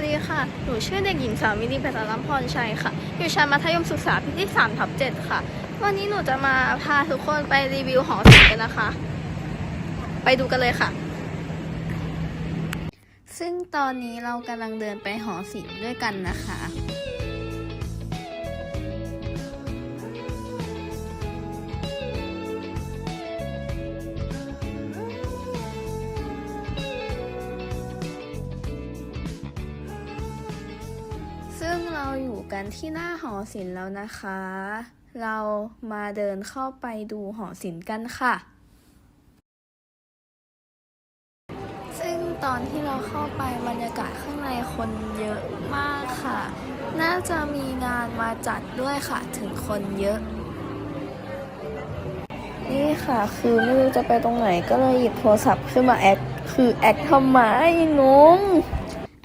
วัสดีค่ะ หนูชื่อเด็กหญิงสาวมินีปัตตลัมพรชัยค่ะ อยู่ชั้นมัธยมศึกษาปีที่3ทับ7ค่ะ วันนี้หนูจะมาพาทุกคนไปรีวิวหอศิลป์กันนะคะ ไปดูกันเลยค่ะ ซึ่งตอนนี้เรากำลังเดินไปหอศิลป์ด้วยกันนะคะ กันที่หน้าหอศิลป์แล้วนะคะ เรามาเดินเข้าไปดูหอศิลป์กันค่ะ ซึ่งตอนที่เราเข้าไปบรรยากาศข้างในคนเยอะมากค่ะ น่าจะมีงานมาจัดด้วยค่ะถึงคนเยอะ นี่ค่ะคือไม่รู้จะไปตรงไหนก็เลยหยิบโทรศัพท์ขึ้นมาแอคคือแอคทำไมงง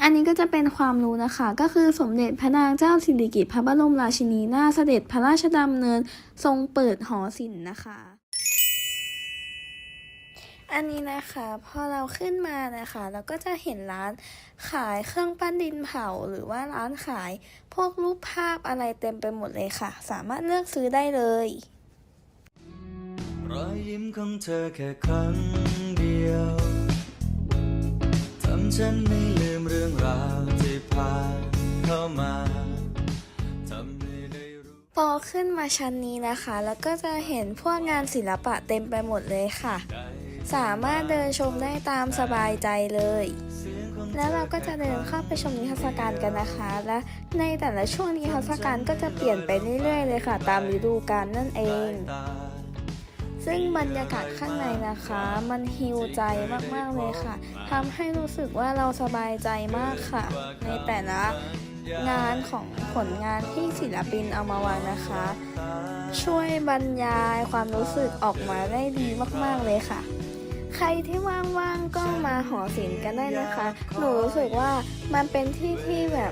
อันนี้ก็จะเป็นความรู้นะคะ ก็คือสมเด็จพระนางเจ้าสิริกิติ์พระบรมราชินีนาเสด็จพระราชดำเนินทรงเปิดหอศิลป์นะคะ อันนี้นะคะพอเราขึ้นมานะคะ เราก็จะเห็นร้านขายเครื่องปั้นดินเผา หรือว่าร้านขายพวกรูปภาพอะไรเต็มไปหมดเลยค่ะ สามารถเลือกซื้อได้เลยรอยยิ้มของเธอแค่ครั้งเดียวทำฉันไม่ รื่องราวที่ผ่านเข้ามาทำให้ได้รู้พอขึ้นมาชั้นนี้นะคะ แล้วก็จะเห็นพวกงานศิลปะเต็มไปหมดเลยค่ะ สามารถเดินชมได้ตามสบายใจเลย แล้วเราก็จะเดินเข้าไปชมนิทรรศการกันนะคะ และในแต่ละช่วงนิทรรศการก็จะเปลี่ยนไปเรื่อยๆเลยค่ะ ตามฤดูกาลนั่นเอง ซึ่งบรรยากาศข้างในนะคะ มันฮิวใจมากๆเลยค่ะทำให้รู้สึกว่าเราสบายใจมากค่ะ ในแต่ละงานของผลงานที่ศิลปินเอามาวางนะคะ ช่วยบรรยายความรู้สึกออกมาได้ดีมากๆเลยค่ะ ใครที่ว่างๆก็มาหอศิลป์กันได้นะคะ หนูรู้สึกว่ามันเป็นที่ที่แบบ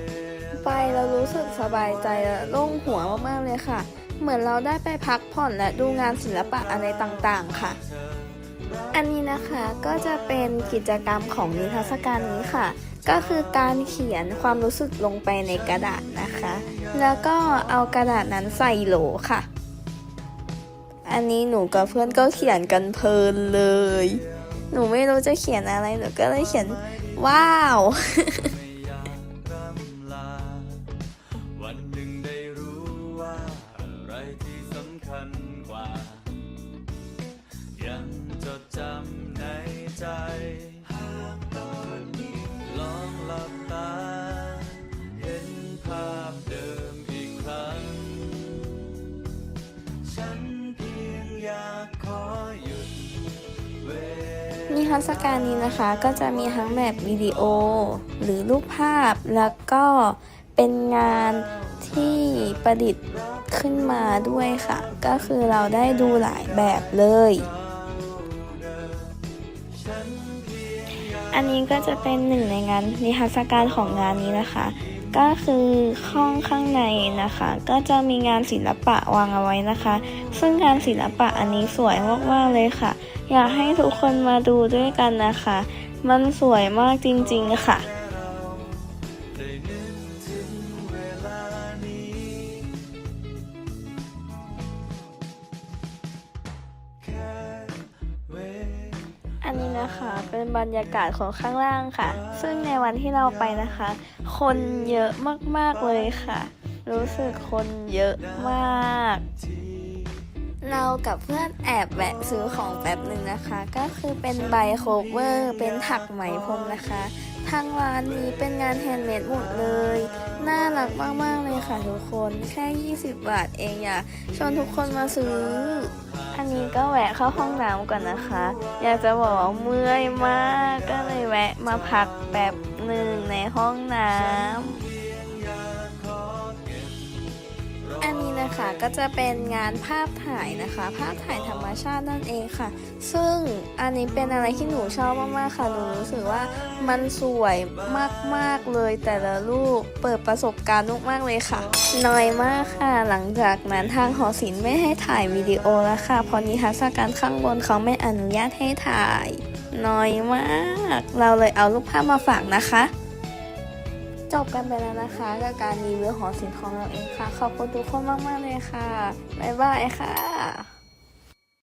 ไปเรารู้สึกสบายใจและโล่งหัวมากๆเลยค่ะ เหมือนเราได้ไปพักผ่อนและดูงานศิลปะอะไรต่างๆค่ะ อันนี้นะคะก็จะเป็นกิจกรรมของนิทรรศการนี้ค่ะ ก็คือการเขียนความรู้สึกลงไปในกระดาษนะคะ แล้วก็เอากระดาษนั้นใส่โหลค่ะ อันนี้หนูกับเพื่อนก็เขียนกันเพลินเลย หนูไม่รู้จะเขียนอะไรหนูก็เลยเขียนว้าว รรศการนี้นะคะก็จะมีทั้งแบบวิดีโอ หรือรูปภาพแล้วก็เป็นงานที่ประดิษฐ์ขึ้นมาด้วยค่ะ ก็คือเราได้ดูหลายแบบเลย อันนี้ก็จะเป็นหนึ่งในงานนิทรรศการของงานนี้นะคะ ก็คือห้องข้างในนะคะ ก็จะมีงานศิลปะวางเอาไว้นะคะ ซึ่งงานศิลปะอันนี้สวยมากๆเลยค่ะ อยากให้ทุกคนมาดูด้วยกันนะคะ มันสวยมากจริงๆค่ะอันนี้นะคะเป็นบรรยากาศของข้างล่างค่ะ ซึ่งในวันที่เราไปนะคะ คนเยอะมากๆเลยค่ะ รู้สึกคนเยอะมาก เรากับเพื่อนแอบแวะซื้อของแป๊บหนึ่งนะคะ ก็คือเป็นใบโคเวอร์เป็นถักไหมพรมนะคะ ทางร้านนี้เป็นงานแฮนด์เมดหมดเลย น่ารักมาก ๆ เลยค่ะทุกคนแค่ 20 บาทเองอยากชวนทุกคนมาซื้อ อันนี้ก็แวะเข้าห้องน้ำก่อนนะคะ อยากจะบอกว่าเมื่อยมาก ก็เลยแวะมาพักแป๊บหนึ่งในห้องน้ำ นะคะก็จะเป็นงานภาพถ่ายนะคะ ภาพถ่ายธรรมชาตินั่นเองค่ะ ซึ่งอันนี้เป็นอะไรที่หนูชอบมากๆค่ะหนูรู้สึกว่ามันสวยมากๆเลยแต่ละรูปเปิดประสบการณ์มากๆเลยค่ะน้อยมากค่ะ หลังจากนั้นทางหอศิลป์ไม่ให้ถ่ายวิดีโอแล้วค่ะเพราะนิทรรศการข้างบนเขาไม่อนุญาตให้ถ่ายน้อยมาก เราเลยเอารูปภาพมาฝากนะคะ จบกันไปแล้วนะคะกับการรีวิวหอศิลป์ของเราเองค่ะ ขอบคุณทุกคนมากๆเลยค่ะ บ๊ายบายค่ะ